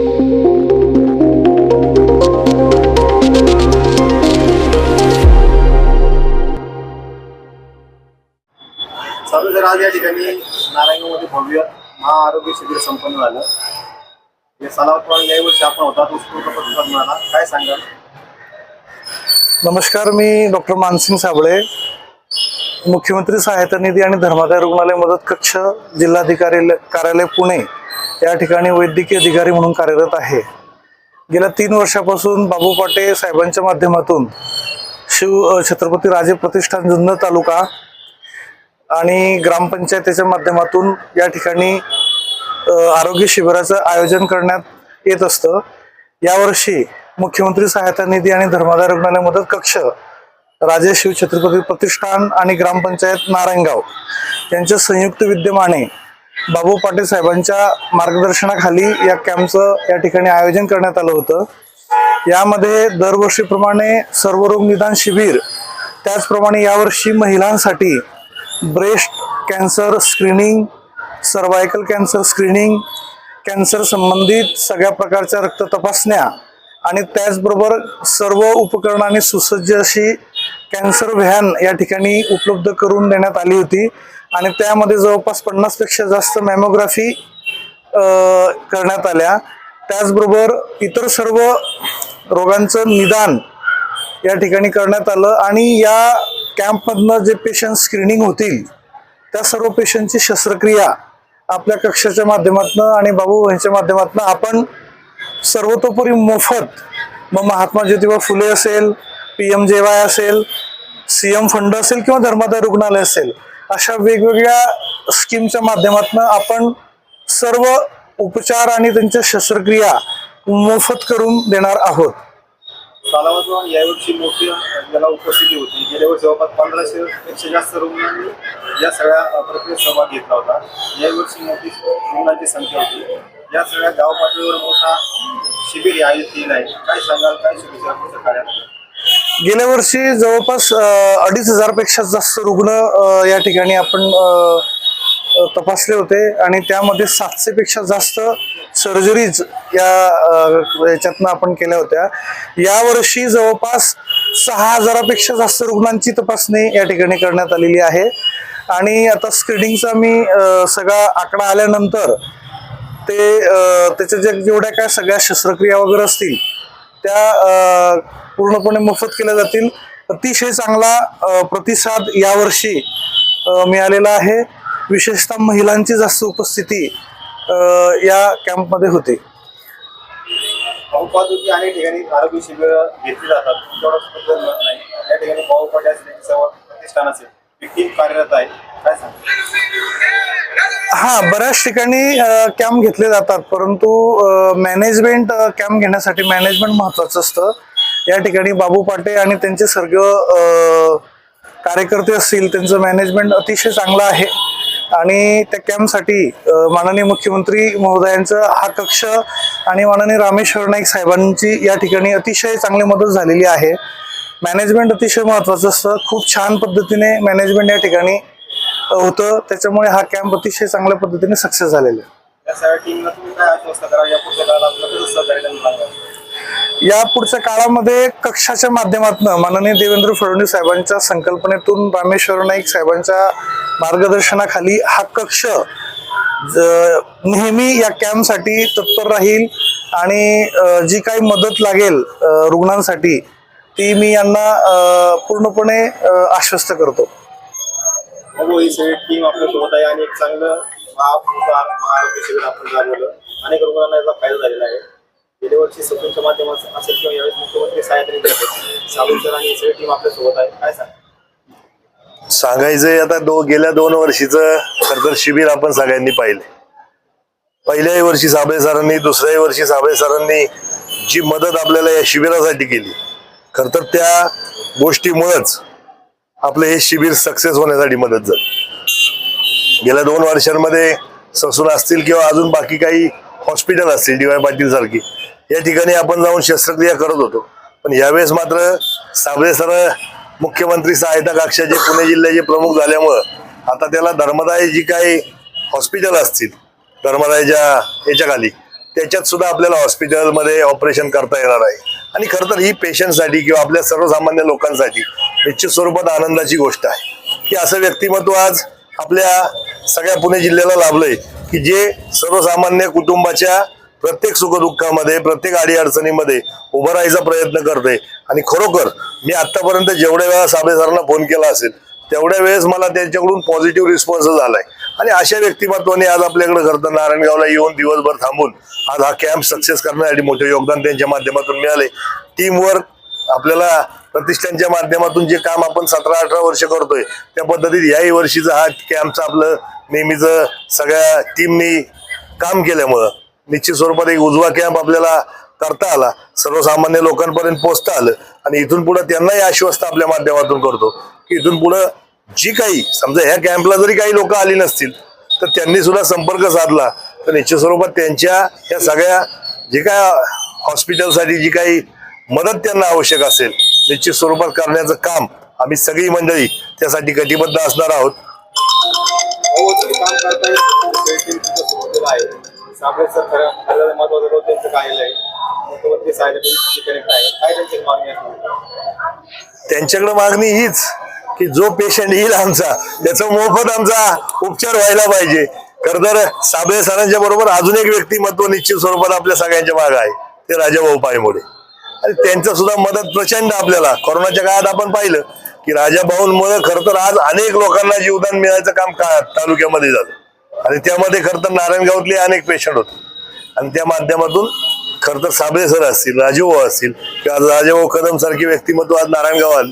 चालू जर आज या ठिकाणी नारायणगावमध्ये भव्य महाआरोग्य शिबिर संपन्न झालं. या सलावत यावर्षी आपण होता तो उत्स्फूर्त प्रतिसाद मिळाला. काय सांगाल? नमस्कार मी डॉक्टर मानसिंग साबळे. मुख्यमंत्री सहायता निधी आणि धर्मादाय रुग्णालय मदत कक्ष जिल्हाधिकारी कार्यालय पुणे. या ठिकाणी वैद्यकीय अधिकारी म्हणून कार्यरत आहे. गेल्या तीन वर्षापासून बाबू पाटे साहेबांच्या माध्यमातून शिव छत्रपती राजे प्रतिष्ठान जुन्नर तालुका आणि ग्रामपंचायतीच्या माध्यमातून या ठिकाणी आरोग्य शिबिराचं आयोजन करण्यात येत असतं. यावर्षी मुख्यमंत्री सहायता निधी आणि धर्मादाय रुग्णालय मदत कक्ष राजे शिव छत्रपती प्रतिष्ठान आणि ग्रामपंचायत नारायणगाव यांच्या संयुक्त विद्यमाने बाबू पाटील साहेबांच्या मार्गदर्शनाखाली या कॅम्पचं या ठिकाणी आयोजन करण्यात आलं होतं. यामध्ये दरवर्षीप्रमाणे सर्वरोग निदान शिबिर त्याचप्रमाणे यावर्षी महिलांसाठी breast cancer screening cervical cancer screening cancer संबंधित सगळ्या प्रकारच्या रक्त तपासण्या आणि त्याचबरोबर सर्व उपकरणांनी सुसज्ज अशी कॅन्सर व्हॅन या ठिकाणी उपलब्ध करून देण्यात आली होती. आणि त्यामध्ये जवळपास पन्नासपेक्षा जास्त मॅमोग्राफी करण्यात आल्या. त्याचबरोबर इतर सर्व रोगांचं निदान या ठिकाणी करण्यात आलं आणि या कॅम्पमधनं जे पेशंट स्क्रीनिंग होतील त्या सर्व पेशंटची शस्त्रक्रिया आपल्या कक्षाच्या माध्यमातून आणि बाबू यांच्या माध्यमातून आपण सर्वतोपरी मोफत मग महात्मा ज्योतिबा फुले असेल पी एम जे वाय असेल सी एम फंड असेल किंवा धर्मादाय रुग्णालय असेल अशा वेगवेगळ्या स्कीमच्या माध्यमातून आपण सर्व उपचार आणि त्यांच्या शस्त्रक्रिया मोफत करून देणार आहोत. सालावत यावर्षी मोठी याला उपस्थिती होती. गेल्या वर्षी जवळपास पंधराशे पेक्षा जास्त रुग्णांनी या सगळ्या प्रक्रियेत सहभाग घेतला होता. यावर्षी मोठी रुग्णांची संख्या होती. या सगळ्या गाव पातळीवर मोठा शिबिर आयोजित केला आहे. काय सांगाल? काय शुभेच्छा कार्यालय गेल्या वर्षी जवळपास अडीच हजारपेक्षा जास्त रुग्ण या ठिकाणी आपण तपासले होते. आणि त्यामध्ये सातशे पेक्षा जास्त सर्जरीज या याच्यातनं आपण केल्या होत्या. यावर्षी जवळपास सहा हजारापेक्षा जास्त रुग्णांची तपासणी या ठिकाणी करण्यात आलेली आहे. आणि आता स्क्रीनिंगचा मी सगळा आकडा आल्यानंतर ते त्याच्या ज्या जेवढ्या काय सगळ्या शस्त्रक्रिया वगैरे असतील त्या पूर्णपणे मोफत केल्या जातील अतिशय चांगला प्रतिसाद यावर्षी मिळालेला आहे विशेषतः महिलांची जास्त उपस्थिती या कॅम्पमध्ये होते बहुपातुकी अनेक ठिकाणी आरोग्य शिबिर घेतली जातात तेवढं बद्दल मिळत नाही या ठिकाणी बहुपाटी असेल सेवा प्रतिष्ठान टीम कार्यरत आहे काय सांगा हा बऱ्याच ठिकाणी कॅम्प घेतले जातात परंतु मॅनेजमेंट कॅम्प घेण्यासाठी मॅनेजमेंट महत्वाचं असतं. या ठिकाणी बाबू पाटे आणि त्यांचे सर्व कार्यकर्ते असतील त्यांचं मॅनेजमेंट अतिशय चांगलं आहे. आणि त्या कॅम्पसाठी माननीय मुख्यमंत्री महोदयांचं हा कक्ष आणि माननीय रामेश्वर नाईक साहेबांची या ठिकाणी अतिशय चांगली मदत झालेली आहे. मॅनेजमेंट अतिशय महत्वाचं असतं. खूप छान पद्धतीने मॅनेजमेंट या ठिकाणी होतं. त्याच्यामुळे हा कॅम्प अतिशय चांगल्या पद्धतीने सक्सेस झालेला आहे. या पुढच्या काळामध्ये कक्षाच्या माध्यमातून माननीय देवेंद्र फडणवीस साहेबांच्या संकल्पनेतून रामेश्वर नाईक साहेबांच्या मार्गदर्शनाखाली हा कक्ष ज- नेहमी या कॅम्पसाठी तत्पर राहील आणि जी काही मदत लागेल रुग्णांसाठी ती मी यांना पूर्णपणे आश्वस्त करतो. ही सगळी टीम आपल्यासोबत आहे आणि एक चांगलं महा महाआरोग्य शिबिर आपण राबवलं. अनेक रुग्णांना याचा फायदा झालेला आहे. गेल्या वर्षी सचिनच्या माध्यमातून असेल किंवा यावेळेस मुख्यमंत्री सहायता निधी सर आणि सगळी टीम आपल्यासोबत आहे. काय सांग सांगायचंय आता दो गेल्या दोन वर्षीचं खर शिबिर आपण सगळ्यांनी पाहिले पहिल्याही वर्षी साबळे सरांनी दुसऱ्याही वर्षी साबळे सरांनी जी मदत आपल्याला या शिबिरासाठी केली. खर तर त्या गोष्टीमुळंच आपलं हे शिबिर सक्सेस होण्यासाठी मदत झाली. गेल्या दोन वर्षांमध्ये ससून असतील किंवा अजून बाकी काही हॉस्पिटल असतील डी वाय पाटील सारखी या ठिकाणी आपण जाऊन शस्त्रक्रिया करत होतो. पण यावेळेस मात्र साबळे सर मुख्यमंत्री सहायता कक्षाचे पुणे जिल्ह्याचे प्रमुख झाल्यामुळं आता त्याला धर्मदाय जी काही हॉस्पिटल असतील धर्मदायच्या याच्या खाली त्याच्यात सुद्धा आपल्याला हॉस्पिटलमध्ये ऑपरेशन करता येणार आहे. आणि खरं तर ही पेशंटसाठी किंवा आपल्या सर्वसामान्य लोकांसाठी निश्चित स्वरूपात आनंदाची गोष्ट आहे. की असं व्यक्तिमत्व आज आपल्या सगळ्या पुणे जिल्ह्याला लाभलंय की जे सर्वसामान्य कुटुंबाच्या प्रत्येक सुखदुःखामध्ये प्रत्येक अडीअडचणीमध्ये उभं राहायचा प्रयत्न करते आणि खरोखर मी आत्तापर्यंत जेवढ्या वेळा साबळे सरांना फोन केला असेल तेवढ्या वेळेस मला त्यांच्याकडून पॉझिटिव्ह रिस्पॉन्स झालाय. आणि अशा व्यक्तिमत्वाने आज आपल्याकडे खरं तर नारायणगावला येऊन दिवसभर थांबून आज हा कॅम्प सक्सेस करण्यासाठी मोठे योगदान त्यांच्या माध्यमातून मिळाले टीमवर्क आपल्याला प्रतिष्ठानच्या माध्यमातून जे काम आपण सतरा अठरा वर्ष करतोय त्या पद्धतीत याही वर्षीचं हा कॅम्पचं आपलं नेहमीचं सगळ्या टीमनी काम केल्यामुळं निश्चित स्वरूपात एक उजवा कॅम्प आपल्याला करता आला. सर्वसामान्य लोकांपर्यंत पोहोचता आलं आणि इथून पुढे त्यांनाही आश्वस्त आपल्या माध्यमातून करतो की इथून पुढं जी काही समजा ह्या कॅम्पला जरी काही लोक आली नसतील तर त्यांनी सुद्धा संपर्क साधला. तर निश्चित स्वरूपात त्यांच्या या सगळ्या जे काय हॉस्पिटलसाठी जी काही मदत त्यांना आवश्यक असेल निश्चित स्वरूपात करण्याचं काम आम्ही सगळी मंडळी त्यासाठी कटिबद्ध असणार आहोत. त्यांच्याकडं मागणी त्यांच्याकडे मागणी हीच की जो पेशंट येईल आमचा त्याचा मोफत आमचा उपचार व्हायला पाहिजे. खरं तर साबळे सरांच्या बरोबर अजून एक व्यक्तिमत्व निश्चित स्वरूपात आपल्या सगळ्यांच्या मागे आहे ते राजाभाऊ पायमोडे आणि त्यांचं सुद्धा मदत प्रचंड आपल्याला. कोरोनाच्या काळात आपण पाहिलं की राजाभाऊंमुळे खरं तर आज अनेक लोकांना जीवदान मिळायचं काम का तालुक्यामध्ये झालं. आणि त्यामध्ये खरं तर नारायणगावातले अनेक पेशंट होते. आणि त्या माध्यमातून खरं तर साबळे सर असतील राजूभाऊ असतील किंवा राजाभाऊ कदम सारखी व्यक्तिमत्व आज नारायणगावात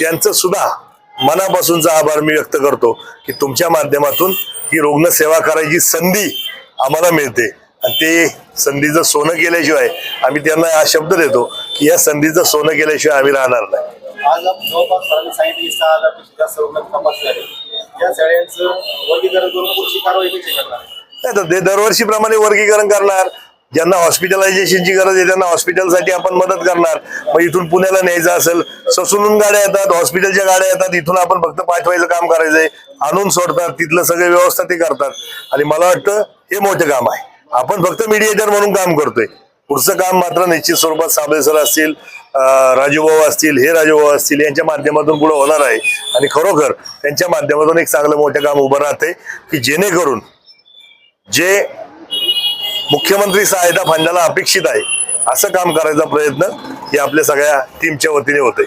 त्यांचं सुद्धा मनापासूनचा आभार मी व्यक्त करतो की तुमच्या माध्यमातून ही रुग्णसेवा करायची संधी आम्हाला मिळते. आणि ते संधीचं सोनं केल्याशिवाय आम्ही त्यांना हा शब्द देतो की या संधीचं सोनं केल्याशिवाय आम्ही राहणार नाही. आज आप- जवळपास सरांनी सांगितलं की सहा हजारपेक्षा जास्त रुग्ण तपासले झाले या सगळ्यांचं वर्गीकरण करून पुढची कारवाई कशी करणार? नाही तर ते दरवर्षीप्रमाणे वर्गीकरण करणार. ज्यांना हॉस्पिटलायझेशनची गरज आहे त्यांना हॉस्पिटलसाठी आपण मदत करणार. मग इथून पुण्याला न्यायचं असेल ससूनहून गाड्या येतात हॉस्पिटलच्या गाड्या येतात इथून आपण फक्त पाठवायचं काम करायचंय आणून सोडतात तिथलं सगळे व्यवस्था ते करतात. आणि मला वाटतं हे मोठं काम आहे. आपण फक्त मीडिएटर म्हणून काम करतोय. पुढचं काम मात्र निश्चित स्वरूपात साबळेसर असतील राजूभाऊ असतील हे राजूभाऊ असतील यांच्या माध्यमातून पुढे होणार आहे. आणि खरोखर त्यांच्या माध्यमातून एक चांगलं मोठं काम उभं राहते की जेणेकरून जे मुख्यमंत्री सहायता फंडाला अपेक्षित आहे असं काम करायचा प्रयत्न हे आपल्या सगळ्या टीमच्या वतीने होते